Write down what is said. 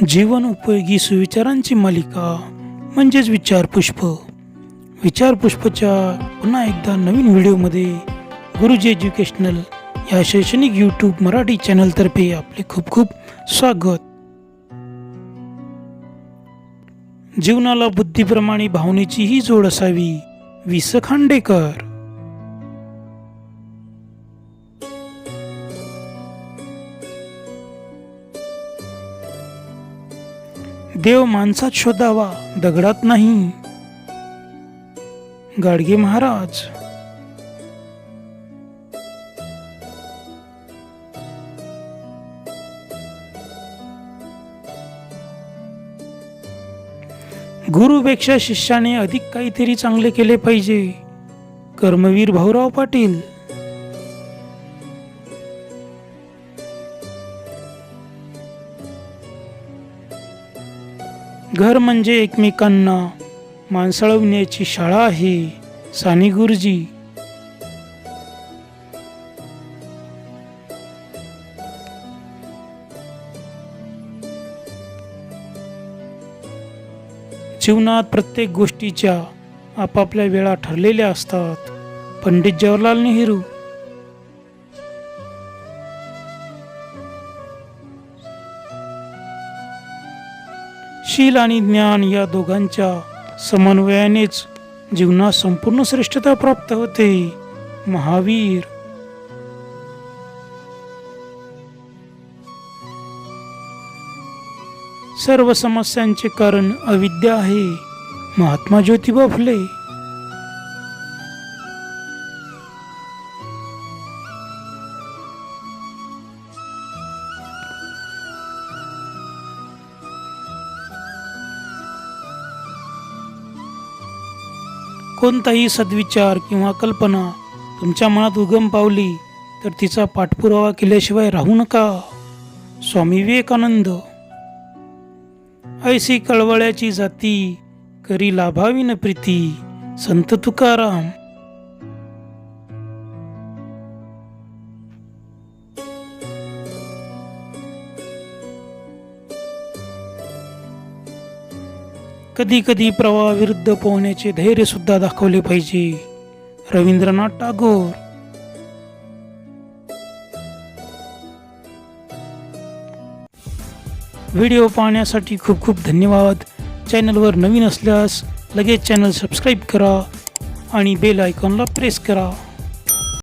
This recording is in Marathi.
जीवन उपयोगी सुविचारांची मालिका म्हणजेच विचार पुष्प विचार पुष्पच्या पुन्हा एकदा नवीन व्हिडिओमध्ये गुरुजी एज्युकेशनल या शैक्षणिक यूट्यूब मराठी चॅनलतर्फे आपले खूप खूप स्वागत. जीवनाला बुद्धीप्रमाणे भावनेचीही जोड असावी वि स खांडेकर देव माणसात शोधावा दगडात नाही. गाडगे महाराज. गुरुपेक्षा शिष्याने अधिक काहीतरी चांगले केले पाहिजे. कर्मवीर भाऊराव पाटील. घर म्हणजे एकमेकांना माणसाळवण्याची शाळा आहे साने गुरुजी. जीवनात प्रत्येक गोष्टीच्या आपापल्या वेळा ठरलेल्या असतात. पंडित जवाहरलाल नेहरू शील आणि ज्ञान या दोघांच्या समन्वयानेच जीवनात संपूर्ण श्रेष्ठता प्राप्त होते. महावीर. सर्व समस्यांचे कारण अविद्या आहे. महात्मा ज्योतिबा फुले. कोणताही सद्विचार किंवा कल्पना तुमच्या मनात उगम पावली तर तिचा पाठपुरावा केल्याशिवाय राहू नका. स्वामी विवेकानंद. ऐसी कळवळ्याची जाती करी लाभाविन प्रीती. संत तुकाराम. कधी कधी प्रवाहाविरुद्ध पोहण्याचे धैर्य सुद्धा दाखवले पाहिजे. रवींद्रनाथ टागोर. व्हिडिओ पाहण्यासाठी खूप खूप धन्यवाद. चॅनलवर नवीन असल्यास लगेच चॅनल सबस्क्राईब करा आणि बेल आयकॉनला प्रेस करा.